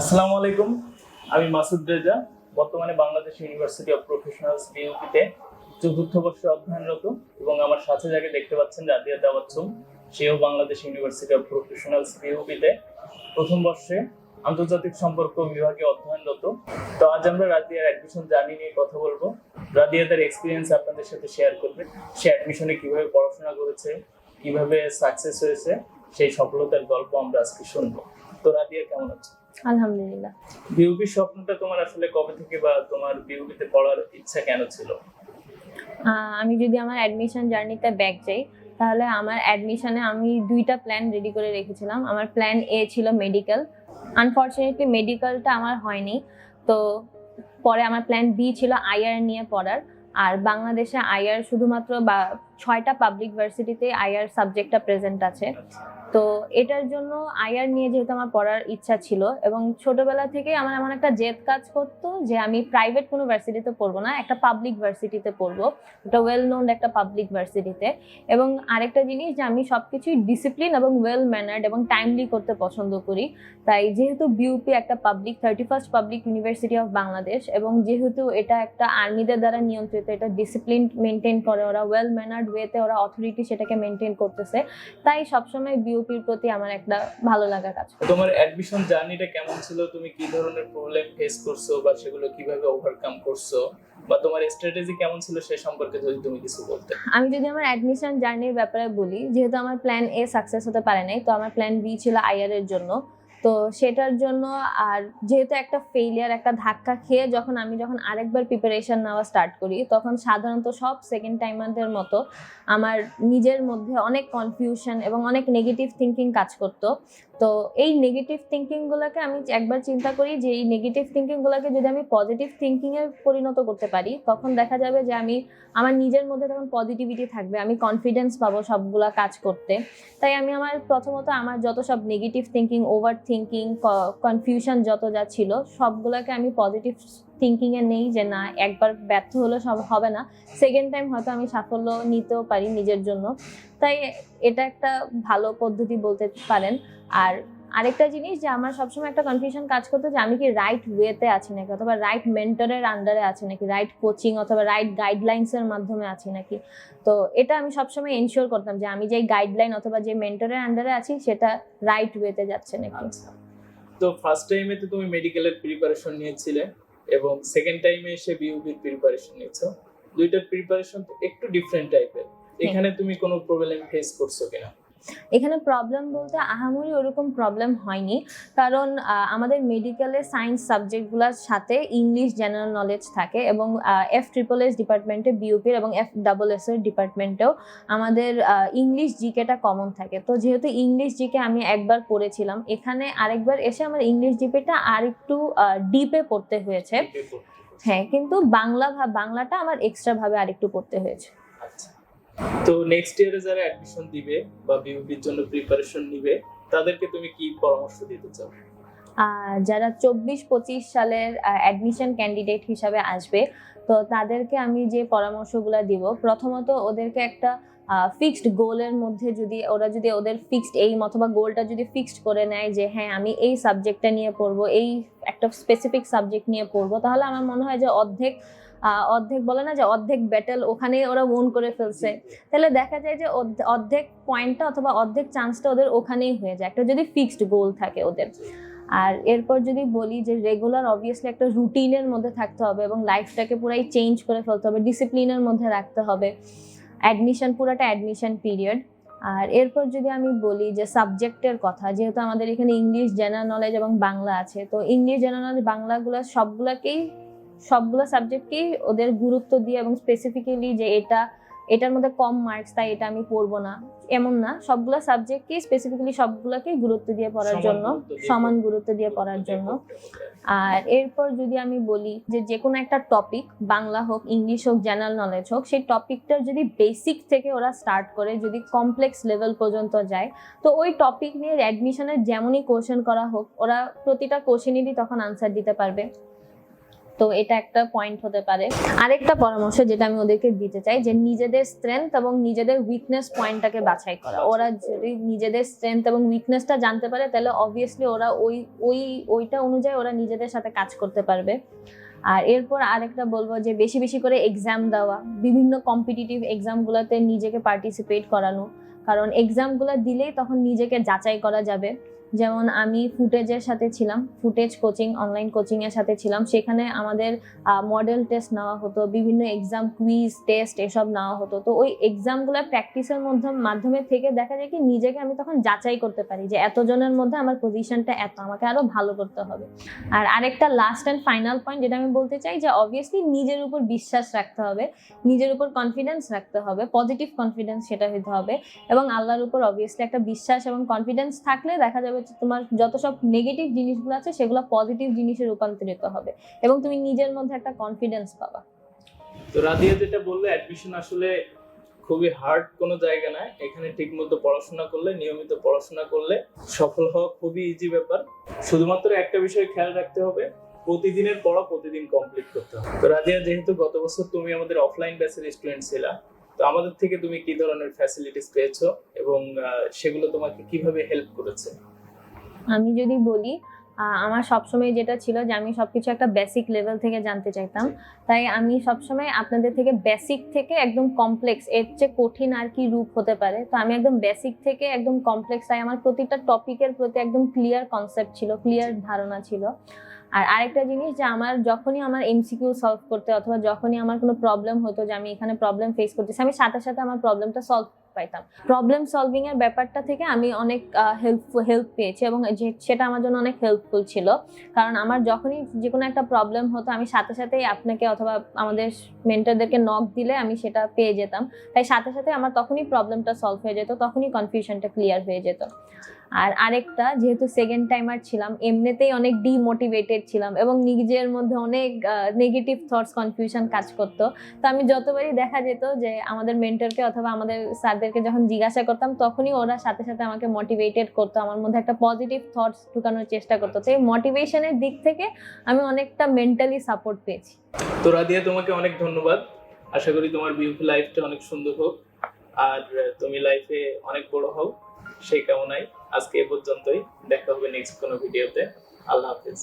আসসালামু আলাইকুম। আমি মাসুদ রেজা, বর্তমানে বাংলাদেশ ইউনিভার্সিটি অফ প্রফেশনালস বিউপিতে চতুর্থ বর্ষে অধ্যয়নরত এবং আমার সাথে যাকে দেখতে পাচ্ছেন, রাদিয়া দাওয়াতসুম সেও বাংলাদেশ ইউনিভার্সিটি অফ প্রফেশনালস বিউপিতে প্রথম বর্ষে আন্তর্জাতিক সম্পর্ক বিভাগে অধ্যয়নরত। তো আজ আমরা রাদিয়ার অ্যাডমিশন জার্নি নিয়ে কথা বলব। রাদিয়া তার এক্সপিরিয়েন্স আপনাদের সাথে শেয়ার করবে। সে অ্যাডমিশনে কীভাবে পড়াশোনা করেছে, কীভাবে সাকসেস হয়েছে, সেই সফলতার গল্প আমরা আজকে শুনব। তো রাদিয়া, কেমন আছে? আলহামদুলিল্লাহ। বিউপি স্বপ্নটা তোমার আসলে কবে থেকে বা তোমার বিউপিতে পড়ার ইচ্ছা কেন ছিল? আমি যদি আমার অ্যাডমিশন জার্নিতে ব্যাক যাই তাহলে আমার অ্যাডমিশনে আমি দুইটা প্ল্যান রেডি করে রেখেছিলাম। আমার প্ল্যান এ ছিল মেডিকেল আনফর্চুনেটলি মেডিকেলটা আমার হয়নি। তো পরে আমার প্ল্যান বি ছিল আইআর নিয়ে পড়ার। আর বাংলাদেশে আইআর শুধুমাত্র বা ছয়টা পাবলিক ভার্সিটিতে আইআর সাবজেক্টটা প্রেজেন্ট আছে। তো এটার জন্য আইআর নিয়ে যেহেতু আমার পড়ার ইচ্ছা ছিল এবং ছোটবেলা থেকে আমার এমন একটা জেদ কাজ করতো যে আমি প্রাইভেট কোনো ভার্সিটিতে পড়ব না, একটা পাবলিক ভার্সিটিতে পড়ব। একটা ওয়েল নোন একটা পাবলিক ভার্সিটিতে এবং আরেকটা জিনিস যে আমি সব কিছুই ডিসিপ্লিন এবং ওয়েল ম্যানার্ড এবং টাইমলি করতে পছন্দ করি। তাই যেহেতু বিউপি একটা public thirty first public university of Bangladesh এবং যেহেতু এটা একটা আর্মিদের দ্বারা নিয়ন্ত্রিত, এটা ডিসিপ্লিন মেনটেন করে ওরা ওয়েল ম্যানার্ড ওয়েতে ওরা অথরিটি সেটাকে মেনটেন করতেছে। তাই সবসময় বিউপির প্রতি আমার একটা ভালো লাগা কাজ করে। তোমার অ্যাডমিশন জার্নিটা কেমন ছিল? তুমি কি ধরনের প্রবলেম ফেস করছ বা সেগুলো কীভাবে ওভারকাম করছ? বা তোমার স্ট্র্যাটেজি কেমন ছিল সে সম্পর্কে যদি তুমি কিছু বলতে। আমি যদি আমার অ্যাডমিশন জার্নির ব্যাপারে বলি যেহেতু আমার প্ল্যান এ সাকসেস হতে পারে নাই তো আমার প্ল্যান বি ছিল আইআর এর জন্য। তো সেটার জন্য আর যেহেতু একটা ফেলিয়ার একটা ধাক্কা খেয়ে যখন আমি যখন আরেকবার প্রিপারেশন নেওয়া স্টার্ট করি, তখন সাধারণত সব সেকেন্ড টাইমারদের মতো আমার নিজের মধ্যে অনেক কনফিউশন এবং অনেক নেগেটিভ থিঙ্কিং কাজ করতো। তো এই নেগেটিভ থিঙ্কিংগুলোকে আমি একবার চিন্তা করি যে এই নেগেটিভ থিঙ্কিংগুলোকে যদি আমি পজিটিভ থিঙ্কিংয়ে পরিণত করতে পারি, তখন দেখা যাবে যে আমি, আমার নিজের মধ্যে তখন পজিটিভিটি থাকবে, আমি কনফিডেন্স পাবো সবগুলা কাজ করতে। তাই আমি আমার প্রথমত আমার যত সব negative thinking over thinking confusion যত যা ছিল, সবগুলোকে আমি পজিটিভ থিঙ্কিংয়ে নেই যে না, একবার ব্যর্থ হলে সব হবে না। সেকেন্ড টাইম হয়তো আমি সাফল্য নিতেও পারি নিজের জন্য। তাই এটা একটা ভালো পদ্ধতি বলতে পারেন। আর আরেকটা জিনিস যে আমার সবসময় একটা কনফিউশন কাজ করতো যে আমি কি রাইট ওয়েতে আছি নাকি, অথবা রাইট মেন্টরের আন্ডারে আছি নাকি রাইট কোচিং অথবা রাইট গাইডলাইন্সের মাধ্যমে আছি নাকি। তো এটা আমি সবসময় এনশিওর করতাম যে আমি যে গাইডলাইন অথবা যে মেন্টরের আন্ডারে আছি, সেটা রাইট ওয়েতে যাচ্ছে নাকি। আচ্ছা। তো ফার্স্ট টাইমে তো তুমি মেডিকেলের প্রিপারেশন নিয়েছিলে। এবং সেকেন্ড টাইমে এসে বিউবির প্রিপারেশন নিয়েছো দুইটার প্রিপারেশন একটু ডিফারেন্ট টাইপের এখানে তুমি কোনো প্রবলেম ফেস করছ কিনা? এখানে প্রবলেম বলতে আহামরি ওরকম প্রবলেম হয়নি। কারণ আমাদের মেডিকেলে সায়েন্স সাবজেক্টগুলোর সাথে ইংলিশ জেনারেল নলেজ থাকে এবং এফ ট্রিপল এস ডিপার্টমেন্টে বিউপির এবং এফ ডাবল এস এর ডিপার্টমেন্টেও আমাদের ইংলিশ জিকেটা কমন থাকে। তো যেহেতু ইংলিশ জিকে আমি একবার পড়েছিলাম এখানে আরেকবার এসে আমার ইংলিশ জিকেটা আর একটু ডিপে পড়তে হয়েছে। হ্যাঁ কিন্তু বাংলা ভা- বাংলাটা আমার এক্সট্রা ভাবে আরেকটু পড়তে হয়েছে। তো নেক্সট ইয়ারে যারা অ্যাডমিশন দিবে বা বিউপির জন্য প্রিপারেশন নিবে, তাদেরকে তুমি কি পরামর্শ দিতে চাও? যারা চব্বিশ পঁচিশ সালের অ্যাডমিশন ক্যান্ডিডেট হিসাবে আসবে, তো তাদেরকে আমি যে পরামর্শগুলো দিব, প্রথমত ওদেরকে একটা ফিক্সড গোলের মধ্যে যদি, ওরা যদি ওদের ফিক্সড এইম অথবা গোলটা যদি ফিক্সড করে নেয় যে হ্যাঁ আমি এই সাবজেক্টটা নিয়ে পড়ব, এই একটা স্পেসিফিক সাবজেক্ট নিয়ে পড়ব, তাহলে আমার মনে হয় যে অর্ধেক অর্ধেক বলে না যে অর্ধেক ব্যাটেল ওখানেই ওরা ওন করে ফেলছে। তাহলে দেখা যায় যে অর্ধেক পয়েন্টটা অথবা অর্ধেক চান্সটা ওদের ওখানেই হয়ে যায়। একটা যদি ফিক্সড গোল থাকে ওদের। আর এরপর যদি বলি যে রেগুলার অবভিয়াসলি একটা রুটিনের মধ্যে থাকতে হবে এবং লাইফটাকে পুরাই চেঞ্জ করে ফেলতে হবে ডিসিপ্লিনের মধ্যে রাখতে হবে। অ্যাডমিশন পুরাটা অ্যাডমিশন পিরিয়ড আর এরপর যদি আমি বলি যে সাবজেক্টের কথা, যেহেতু আমাদের এখানে ইংলিশ জেনারেল নলেজ এবং বাংলা আছে, তো ইংলিশ জেনারেল নলেজ বাংলাগুলো সবগুলোকেই সবগুলো সাবজেক্টকেই ওদের গুরুত্ব দিয়ে এবং স্পেসিফিক্যালি যে এটা এটার মধ্যে কম মার্কস তাই এটা আমি পড়ব না। এমন না সবগুলো সাবজেক্টকেই স্পেসিফিক্যালি সবগুলোকেই গুরুত্ব দিয়ে পড়ার জন্য সমান গুরুত্ব দিয়ে পড়ার জন্য। আর এরপর যদি আমি বলি যে যে কোনো একটা টপিক বাংলা হোক ইংলিশ হোক জেনারেল নলেজ হোক সেই টপিকটার যদি বেসিক থেকে ওরা স্টার্ট করে যদি কমপ্লেক্স লেভেল পর্যন্ত যায় তো ওই টপিক নিয়ে অ্যাডমিশনের যেমনই কোশ্চেন করা হোক ওরা প্রতিটা কোশ্চেনেরই তখন আনসার দিতে পারবে। তো এটা একটা পয়েন্ট হতে পারে। আরেকটা পরামর্শ যেটা আমি ওদেরকে দিতে চাই, যে নিজেদের স্ট্রেংথ এবং নিজেদের উইকনেস পয়েন্টটাকে বাছাই করা। ওরা যদি নিজেদের স্ট্রেংথ এবং উইকনেসটা জানতে পারে, তাহলে অবভিয়াসলি ওরা ওই ওই, ওইটা অনুযায়ী ওরা নিজেদের সাথে কাজ করতে পারবে। আর এরপর আরেকটা বলব যে বেশি বেশি করে এক্সাম দেওয়া, বিভিন্ন কম্পিটিটিভ এক্সামগুলোতে নিজেকে পার্টিসিপেট করানো। কারণ এক্সামগুলো দিলেই তখন নিজেকে যাচাই করা যাবে। যেমন আমি ফুটেজের সাথে ছিলাম ফুটেজ কোচিং অনলাইন কোচিং এর সাথে ছিলাম। সেখানে আমাদের মডেল টেস্ট নেওয়া হতো, বিভিন্ন এক্সাম কুইজ টেস্ট এসব নেওয়া হতো। তো ওই এক্সামগুলো প্র্যাকটিসের মধ্যে, মাধ্যমে থেকে দেখা যায় কি, নিজেকে আমি তখন যাচাই করতে পারি যে এতজনের মধ্যে আমার পজিশনটা এত, আমাকে আরও ভালো করতে হবে। আর আরেকটা লাস্ট অ্যান্ড ফাইনাল পয়েন্ট যেটা আমি বলতে চাই যে অবভিয়াসলি নিজের উপর বিশ্বাস রাখতে হবে, নিজের উপর কনফিডেন্স রাখতে হবে পজিটিভ কনফিডেন্স সেটা হতে হবে। এবং আল্লাহর উপর অবভিয়াসলি একটা বিশ্বাস এবং কনফিডেন্স থাকলে দেখা যাবে তোমার যত সব নেগেটিভ জিনিসগুলো আছে, সেগুলো পজিটিভ জিনিসে রূপান্তরিত হবে এবং তুমি নিজের মধ্যে একটা কনফিডেন্স পাবা। তো রাদিয়া যেটা বললে অ্যাডমিশন আসলে খুবই হার্ড কোনো জায়গা না। এখানে ঠিকমতো পড়াশোনা করলে, নিয়মিত পড়াশোনা করলে সফল হওয়া খুবই ইজি ব্যাপার। শুধুমাত্র একটা বিষয় খেয়াল রাখতে হবে, প্রতিদিনের পড়া প্রতিদিন কমপ্লিট করতে হবে। তো রাদিয়া যেহেতু গত বছর তুমি আমাদের অফলাইন ব্যাচের স্টুডেন্ট ছিলা, তো আমাদের থেকে তুমি কি ধরনের ফ্যাসিলিটিস পেয়েছ এবং সেগুলো তোমাকে কীভাবে হেল্প করেছে? আমি যদি বলি আমার সবসময় যেটা ছিল যে আমি সবকিছু একটা বেসিক লেভেল থেকে জানতে চাইতাম। তাই আমি সবসময় আপনাদের থেকে বেসিক থেকে একদম কমপ্লেক্স এর চেয়ে কঠিন আর কি রূপ হতে পারে। তো আমি একদম বেসিক থেকে একদম কমপ্লেক্স তাই আমার প্রতিটা টপিকের প্রতি একদম ক্লিয়ার কনসেপ্ট ছিল ক্লিয়ার ধারণা ছিল। আর আরেকটা জিনিস যে আমার যখনই আমার এমসিকিউ সলভ করতে অথবা যখনই আমার কোনো প্রবলেম হতো যে আমি এখানে প্রবলেম ফেস করতেছি আমি সাথে সাথে আমার প্রবলেমটা সলভ পাইতাম। প্রবলেম সলভিং এর ব্যাপারটা থেকে আমি অনেক হেল্প হেল্প পেয়েছি এবং সেটা আমার জন্য অনেক হেল্পফুল ছিল। কারণ আমার যখনই যে কোনো একটা প্রবলেম হতো, আমি সাথে সাথেই আপনাকে অথবা আমাদের মেন্টারদেরকে নক দিলে আমি সেটা পেয়ে যেতাম। তাই সাথে সাথে আমার তখনই প্রবলেমটা সলভ হয়ে যেত, তখনই কনফিউশনটা ক্লিয়ার হয়ে যেত। আর আরেকটা, যেহেতু সেকেন্ড টাইমার ছিলাম, এমনিতেই অনেক ডিমোটিভেটেড ছিলাম এবং নিজের মধ্যে অনেক নেগেটিভ থটস কনফিউশন কাজ করতো। তো আমি যতবারই দেখা যেত যে আমাদের মেন্টরকে অথবা আমাদের স্যারদেরকে যখন জিজ্ঞাসা করতাম, তখনই ওরা সাথে সাথে আমাকে মোটিভেটেড করতো, আমার মধ্যে একটা পজিটিভ থটস ঢুকানোর চেষ্টা করতো। তো এই মোটিভেশনের দিক থেকে আমি অনেকটা মেন্টালি সাপোর্ট পেয়েছি। তো রাদিয়া তোমাকে অনেক ধন্যবাদ। আশা করি তোমার বিউটি লাইফটা অনেক সুন্দর হোক। আর তুমি লাইফে অনেক বড় হও, সেই কামনাই আজকে এ পর্যন্তই। দেখা হবে নেক্সট কোনো ভিডিওতে আল্লাহ হাফিজ।